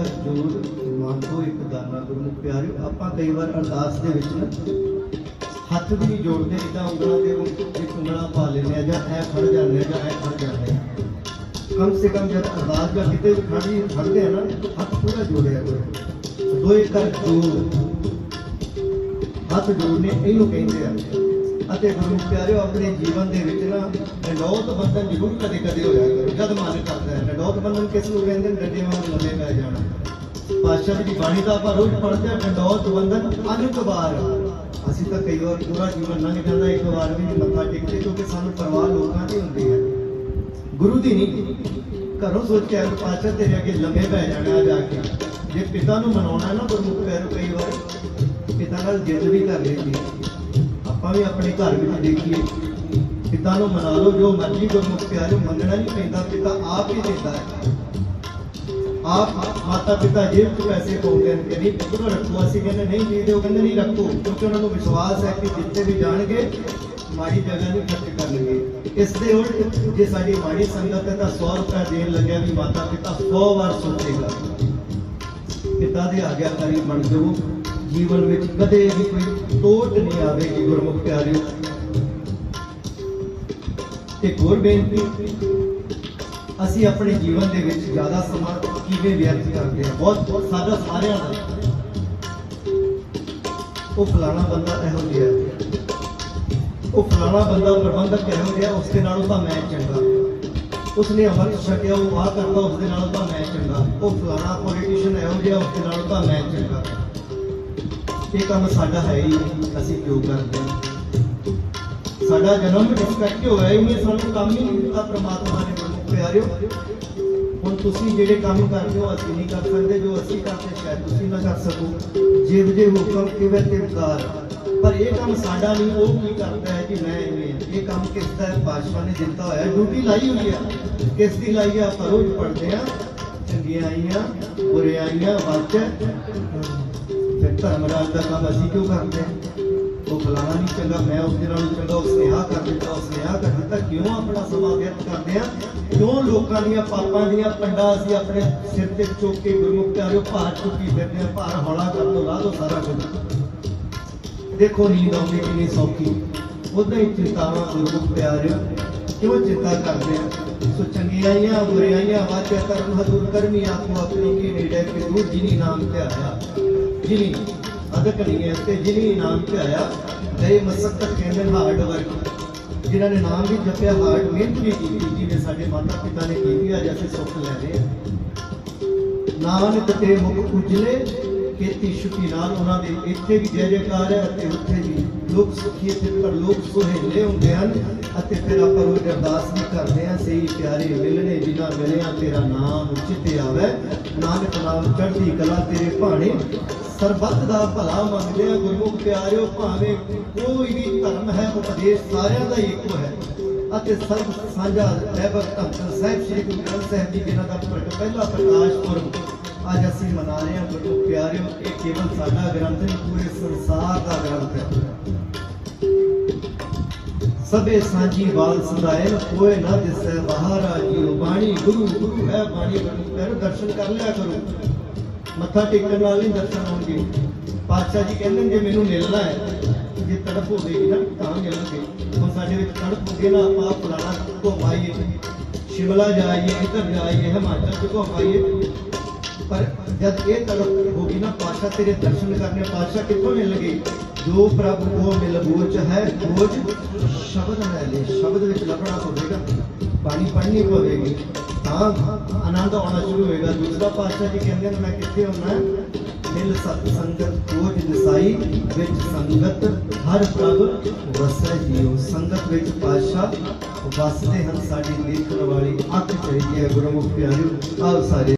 ਕਰ ਜੋੜ ਮੰਗੋ ਇੱਕ ਦਾਨਾ ਗੁਰਮੁਖ ਪਿਆਰਿਓ। ਆਪਾਂ ਕਈ ਵਾਰ ਅਰਦਾਸ ਦੇ ਵਿੱਚ ਨਾ ਹੱਥ ਵੀ ਨਹੀਂ ਜੋੜਦੇ ਇਦਾਂ ਉਂਗਲਾਂ ਦੇ ਵਿੱਚ ਉਂਗਲਾਂ ਪਾ ਲੈਂਦੇ ਆ ਜਾਂ ਐ ਖੜ ਜਾਂਦੇ ਆ ਜਾਂ ਐ ਖੜ ਜਾਂਦੇ ਆ। ਕਮ ਸੇ ਕਮ ਜਦ ਅਰਦਾਸ ਜਾਂ ਕਿਤੇ ਖੜੀ ਖੜਦੇ ਆ ਨਾ, ਹੱਥ ਪੂਰਾ ਜੋੜਿਆ ਕਰੋ। ਦੋਏ ਕਰ ਜੋੜ। ਹੱਥ ਜੋੜਨੇ ਇਹਨੂੰ ਕਹਿੰਦੇ ਆ। ਅਤੇ ਗੁਰੂ ਪਿਆਰਿਓ, ਆਪਣੇ ਜੀਵਨ ਦੇ ਵਿੱਚ ਨਾ ਨਡੌਤ ਬੰਧਨ ਜ਼ਰੂਰ ਕਦੇ ਕਦੇ ਹੋਇਆ ਕਰੋ। ਜਦ ਮਨ ਕਰਦਾ ਹੈ ਨਡੌਤ ਬੰਧਨ ਕਿਸ ਨੂੰ ਕਹਿੰਦੇ ਨੇ? ਡੰਡੇ ਵਾਂਗ ਲੰਮੇ ਪੈ ਜਾਣਾ। ਪਾਤਸ਼ਾਹ ਦੀ ਬਾਣੀ ਦਾ ਆਪਾਂ ਰੋਜ਼ ਪੜ੍ਹਦੇ ਹਾਂ ਨਡੌਤ ਬੰਧਨ ਅਨੁਕ ਵਾਰ। ਅਸੀਂ ਤਾਂ ਕਈ ਵਾਰ ਪੂਰਾ ਜੀਵਨ ਲੰਘ ਜਾਂਦਾ ਇੱਕ ਵਾਰ ਵੀ ਮੱਥਾ ਟੇਕਦੇ ਕਿਉਂਕਿ ਸਾਨੂੰ ਪਰਵਾਹ ਲੋਕਾਂ ਦੀ ਹੁੰਦੀ ਹੈ। ਗੁਰੂ ਦੀ ਨਹੀਂ, ਘਰੋਂ ਸੋਚ ਕੇ ਆਇਆ, ਪਾਤਸ਼ਾਹ ਤੇਰੇ ਅੱਗੇ ਲੰਮੇ ਪੈ ਜਾਣਾ ਜਾ ਕੇ। ਜੇ ਪਿਤਾ ਨੂੰ ਮਨਾਉਣਾ ਨਾ ਗੁਰਮੁਖ ਪਿਆਰਿਓ ਕਈ ਵਾਰ ਪਿਤਾ ਨਾਲ ਜਿੱਦ ਵੀ ਕਰ ਲੈਂਦੀ ਆਪਾਂ ਵੀ ਆਪਣੇ ਘਰ ਵਿੱਚ ਦੇਖੀਏ। ਪਿਤਾ ਨੂੰ ਮਨਾ ਲਓ, ਜੋ ਮਰਜ਼ੀ ਗੁਰਮੁਖ ਪਿਆਰਿਓ ਮੰਨਣਾ ਨਹੀਂ ਪੈਂਦਾ, ਪਿਤਾ ਆਪ ਹੀ ਦਿੰਦਾ ਹੈ। ਆਪ ਮਾਤਾ ਪਿਤਾ ਜੇਬ ਤੋਂ ਪੈਸੇ ਪਾਉਂਦੇ ਨੇ ਕਿ ਪੁੱਤਰ ਰੱਖੋ, ਅਸੀਂ ਕਹਿੰਦੇ ਨਹੀਂ ਜੀਦੇ, ਉਹ ਕਹਿੰਦੇ ਨਹੀਂ ਰੱਖੋ। ਕਿਉਂਕਿ ਉਹਨਾਂ ਨੂੰ ਵਿਸ਼ਵਾਸ ਹੈ ਕਿ ਜਿੱਥੇ ਵੀ ਜਾਣਗੇ, ਮਾੜੀ ਜਗ੍ਹਾ ਨਹੀਂ ਖਰਚ ਕਰਨਗੇ। ਇਸ ਦੇ ਉਲਟ ਜੇ ਸਾਡੀ ਮਾੜੀ ਸੰਗਤ ਹੈ ਤਾਂ 100 ਰੁਪਏ ਦੇਣ ਲੱਗਿਆ ਵੀ ਮਾਤਾ ਪਿਤਾ 100 ਵਾਰ ਸੋਚੇਗਾ ਪਿਤਾ ਦੇ ਆਗਿਆਕਾਰੀ ਬਣ ਜਾਓ। ਜੀਵਨ ਵਿੱਚ ਕਦੇ ਵੀ ਕੋਈ ਟੋਟ ਨਹੀਂ ਆਵੇਗੀ ਗੁਰਮੁਖ ਪਿਆਰਿਓ। ਤੇ ਹੋਰ ਬੇਨਤੀ, ਅਸੀਂ ਆਪਣੇ ਜੀਵਨ ਦੇ ਵਿੱਚ ਜ਼ਿਆਦਾ ਸਮਾਂ ਕਿਵੇਂ ਵਿਅਰਥ ਕਰਦੇ ਹਾਂ? ਬਹੁਤ ਬਹੁਤ ਸਾਡਾ ਸਾਰਿਆਂ ਦਾ। ਉਹ ਫਲਾਣਾ ਬੰਦਾ ਇਹੋ ਜਿਹਾ ਉਹ ਫਲਾਣਾ ਬੰਦਾ ਪ੍ਰਬੰਧਕ ਇਹੋ ਜਿਹਾ, ਉਸ ਦੇ ਨਾਲੋਂ ਤਾਂ ਮੈਂ ਚੰਗਾ। ਉਸਨੇ ਅਮਰ ਛਕਿਆ, ਉਹ ਆ ਕਰਦਾ ਉਸ ਦੇ ਨਾਲੋਂ ਤਾਂ ਮੈਂ ਚੰਗਾ। ਉਹ ਫਲਾਣਾ ਪੋਲੀਟੀਸ਼ੀਅਨ ਇਹੋ ਜਿਹਾ, ਉਸ ਦੇ ਨਾਲੋਂ ਤਾਂ ਮੈਂ ਚੰਗਾ। ਇਹ ਕੰਮ ਸਾਡਾ ਹੈ ਹੀ ਅਸੀਂ ਕਿਉਂ ਕਰਦੇ ਹਾਂ? ਸਾਡਾ ਜਨਮ ਇਸ ਕਰਕੇ ਹੋਇਆ ਹੀ ਨਹੀਂ, ਸਾਨੂੰ ਕੰਮ ਹੀ ਨਹੀਂ ਦਿੱਤਾ ਪ੍ਰਮਾਤਮਾ ਨੇ ਗੁਰਮੁਖ ਪਿਆਰਿਓ। ਹੁਣ ਤੁਸੀਂ ਜਿਹੜੇ ਕੰਮ ਕਰਦੇ ਹੋ, ਅਸੀਂ ਨਹੀਂ ਕਰ ਸਕਦੇ, ਜੋ ਅਸੀਂ ਕਰਦੇ, ਸ਼ਾਇਦ ਤੁਸੀਂ ਨਾ ਕਰ ਸਕੋ। ਜਿਵ ਜੇ ਹੁਕਮ ਕਿਵੇਂ ਤੇ ਪਰ ਇਹ ਕੰਮ ਸਾਡਾ ਨਹੀਂ, ਉਹ ਕੀ ਕਰਦਾ ਹੈ ਕਿ ਮੈਂ ਇਵੇਂ ਇਹ ਕੰਮ ਕਿਸ ਦਾ ਹੈ? ਪਾਤਸ਼ਾਹ ਨੇ ਦਿੱਤਾ ਹੋਇਆ ਡਿਊਟੀ ਲਾਈ ਹੋਈ ਹੈ। ਕਿਸ ਦੀ ਲਾਈ ਹੈ? ਆਪਾਂ ਰੋਜ਼ ਪੜ੍ਹਦੇ ਆ ਚੰਗਿਆਈਆਂ ਬੁਰਿਆਈਆਂ ਵਾਚ ਫਿਰ ਧਰਮਰਾਜ ਦਾ ਕੰਮ ਅਸੀਂ ਕਿਉਂ ਕਰਦੇ ਹਾਂ? ਉਹ ਫਲਾਣਾ ਨਹੀਂ ਚੰਗਾ, ਮੈਂ ਉਸ ਦੇ ਨਾਲ ਚੰਗਾ ਉਸਨੇ ਆਹ ਕਰ ਦਿੱਤਾ ਉਸਨੇ ਆਹ ਕਰ ਦਿੱਤਾ। ਕਿਉਂ ਆਪਣਾ ਸਮਾਂ ਵਿਅਰਥ ਕਰਦੇ ਆ ਕਿਉਂ ਲੋਕਾਂ ਦੀਆਂ ਪਾਪਾਂ ਦੀਆਂ ਪੰਡਾ ਅਸੀਂ ਆਪਣੇ ਸਿਰ ਤੇ ਚੁੱਕ ਕੇ ਗੁਰਮੁਖ ਭਾਰ ਚੁੱਕੀ ਫਿਰਦੇ ਆ ਭਾਰ ਹੌਲਾ ਕਰ ਦੋ ਲਾ ਦੋ ਸਾਰਾ ਕੁਝ ਦੇਖੋ, ਨੀਂਦ ਆਉਂਦੀ ਕਿੰਨੀ ਸੌਖੀ। ਉਦਾਂ ਹੀ ਚਿੰਤਾਵਾਂ ਗੁਰਮੁਖ ਪਿਆਰਿਓ, ਕਿਉਂ ਚਿੰਤਾ ਕਰਦੇ ਆ ਸੋ ਚੰਗਿਆਈਆਂ ਬੁਰਿਆਈਆਂ ਵਾਚਿਆ ਕਰਮ ਹਦੂਰ ਕਰਮੀ ਆਤਮਾ ਆਪਣੀ ਕੀ ਨੇੜੇ ਕਿ ਦੂਰ ਜਿਨੀ ਨਾਮ ਤੇ ਆਇਆ ਜਿਨੀ ਹੈ ਤੇ ਜਿਨੀ ਨਾਮ ਤੇ ਆਇਆ ਗਏ ਮਸਕਤ ਕਹਿੰਦੇ ਹਾਰਡ ਵਰਕ। ਜਿਨ੍ਹਾਂ ਨੇ ਨਾਮ ਵੀ ਜਪਿਆ, ਹਾਰਡ ਮਿਹਨਤ ਵੀ ਕੀਤੀ, ਜਿਵੇਂ ਸਾਡੇ ਮਾਤਾ ਪਿਤਾ ਨੇ ਕੀਤੀ, ਅੱਜ ਅਸੀਂ ਸੁੱਖ ਲੈ ਰਹੇ ਹਾਂ। ਨਾਨਕ ਤੇ ਮੁਖ ਉਜਲੇ ਕੀਤੀ ਸ਼ੁਕੀ ਨਾਲ ਉਹਨਾਂ ਦੇ ਇੱਥੇ ਵੀ ਜੈ ਜੈਕਾਰ ਹੈ ਅਤੇ ਉੱਥੇ ਵੀ ਲੋਕ ਸੁਖੀ ਤੇ ਪਰ ਲੋਕ ਸੁਹੇਲੇ ਹੁੰਦੇ ਹਨ ਅਤੇ ਫਿਰ ਆਪਾਂ ਰੋਜ਼ ਅਰਦਾਸ ਵੀ ਕਰਦੇ ਹਾਂ, ਸਹੀ ਪਿਆਰੇ ਮਿਲਣੇ ਜਿਨ੍ਹਾਂ ਮਿਲਿਆ ਤੇਰਾ ਨਾਮ ਉਚਿਤ ਆਵੇ। ਨਾਨਕ ਨਾਮ ਚੜ੍ਹਦੀ ਕਲਾ ਤੇਰੇ ਭਾਣੇ ਸਰਬੱਤ ਦਾ ਭਲਾ ਮੰਗਦੇ ਆ ਗੁਰਮੁਖ ਪਿਆਰਿਓ, ਭਾਵੇਂ ਕੋਈ ਵੀ ਧਰਮ ਹੈ, ਉਪਦੇਸ਼ ਸਾਰਿਆਂ ਦਾ ਇੱਕੋ ਹੈ। ਅਤੇ ਸਰਬ ਸਾਂਝਾ ਰਹਿਬਰ ਧੰਨ ਸਾਹਿਬ ਸ੍ਰੀ ਗੁਰੂ ਗ੍ਰੰਥ ਸਾਹਿਬ ਜੀ, ਜਿਨ੍ਹਾਂ ਦਾ ਪਹਿਲਾ ਪ੍ਰਕਾਸ਼ ਪੁਰਬ ਅੱਜ ਅਸੀਂ ਮਨਾ ਰਹੇ ਹਾਂ। ਗੁਰੂ ਪਿਆਰਿਓ, ਇਹ ਕੇਵਲ ਸਾਡਾ ਗ੍ਰੰਥ ਨਹੀਂ, ਪੂਰੇ ਸੰਸਾਰ ਦਾ ਗ੍ਰੰਥ ਹੈ। ਸਭੇ ਸਾਂਝੀ ਵਾਲ ਸਦਾਇਲ ਕੋਏ ਨਾ ਦਿਸੈ ਬਹਾਰਾ ਜੀਓ ਬਾਣੀ। ਗੁਰੂ ਗੁਰੂ ਹੈ ਬਾਣੀ, ਗੁਰੂ ਪਿਆਰਿਓ ਦਰਸ਼ਨ ਕਰ ਲਿਆ ਕਰੋ। ਮੱਥਾ ਟੇਕਣ ਨਾਲ ਨਹੀਂ ਦਰਸ਼ਨ ਹੋਣਗੇ। ਪਾਤਸ਼ਾਹ ਜੀ ਕਹਿੰਦੇ ਜੇ ਮੈਨੂੰ ਮਿਲਣਾ ਹੈ, ਜੇ ਤੜਪ ਹੋਵੇਗੀ ਨਾ, ਤਾਂ ਮਿਲਣਗੇ ਹੁਣ ਸਾਡੇ ਵਿੱਚ ਤੜਪ ਹੋਵੇ ਨਾ, ਆਪਾਂ ਫਲਾਣਾ ਘੁੰਮ ਸ਼ਿਮਲਾ ਜਾਈਏ ਇੱਧਰ ਜਾਈਏ, ਹਿਮਾਚਲ ਚ ਘੁੰਮ ਪਰ ਜਦ ਇਹ ਤੜਪ ਹੋਗੀ ਨਾ, ਪਾਤਸ਼ਾਹ ਤੇਰੇ ਦਰਸ਼ਨ ਕਰਨੇ, ਪਾਤਸ਼ਾਹ ਕਿੱਥੋਂ ਮਿਲਣਗੇ ਜੋ ਪ੍ਰਭ ਕੋ ਮਿਲ ਬੋਚ ਹੈ, ਬੋਝ ਸ਼ਬਦ ਹੈ ਲੈ, ਸ਼ਬਦ ਵਿੱਚ ਲੱਭਣਾ ਹੋਵੇਗਾ ਬਾਣੀ ਪੜ੍ਹਨੀ ਪਵੇਗੀ ਤਾਂ ਆਨੰਦ ਆਉਣਾ ਸ਼ੁਰੂ ਹੋਏਗਾ। ਦੂਸਰਾ ਪਾਤਸ਼ਾਹ ਜੀ ਕਹਿੰਦੇ ਨੇ, ਮੈਂ ਕਿੱਥੇ ਹੁੰਨਾ ਮਿਲ ਸਤ ਸੰਗਤ ਕੋਜ ਨਿਸਾਈ ਵਿੱਚ ਸੰਗਤ, ਹਰ ਪ੍ਰਭ ਵਸੈ ਜੀਓ ਸੰਗਤ ਵਿੱਚ ਪਾਤਸ਼ਾਹ ਵਸਦੇ ਹਨ। ਸਾਡੀ ਦੇਖਣ ਵਾਲੀ ਅੱਖ ਚਾਹੀਦੀ ਹੈ। ਗੁਰਮੁਖ ਪਿਆਰਿਓ, ਆਓ ਸਾਰੇ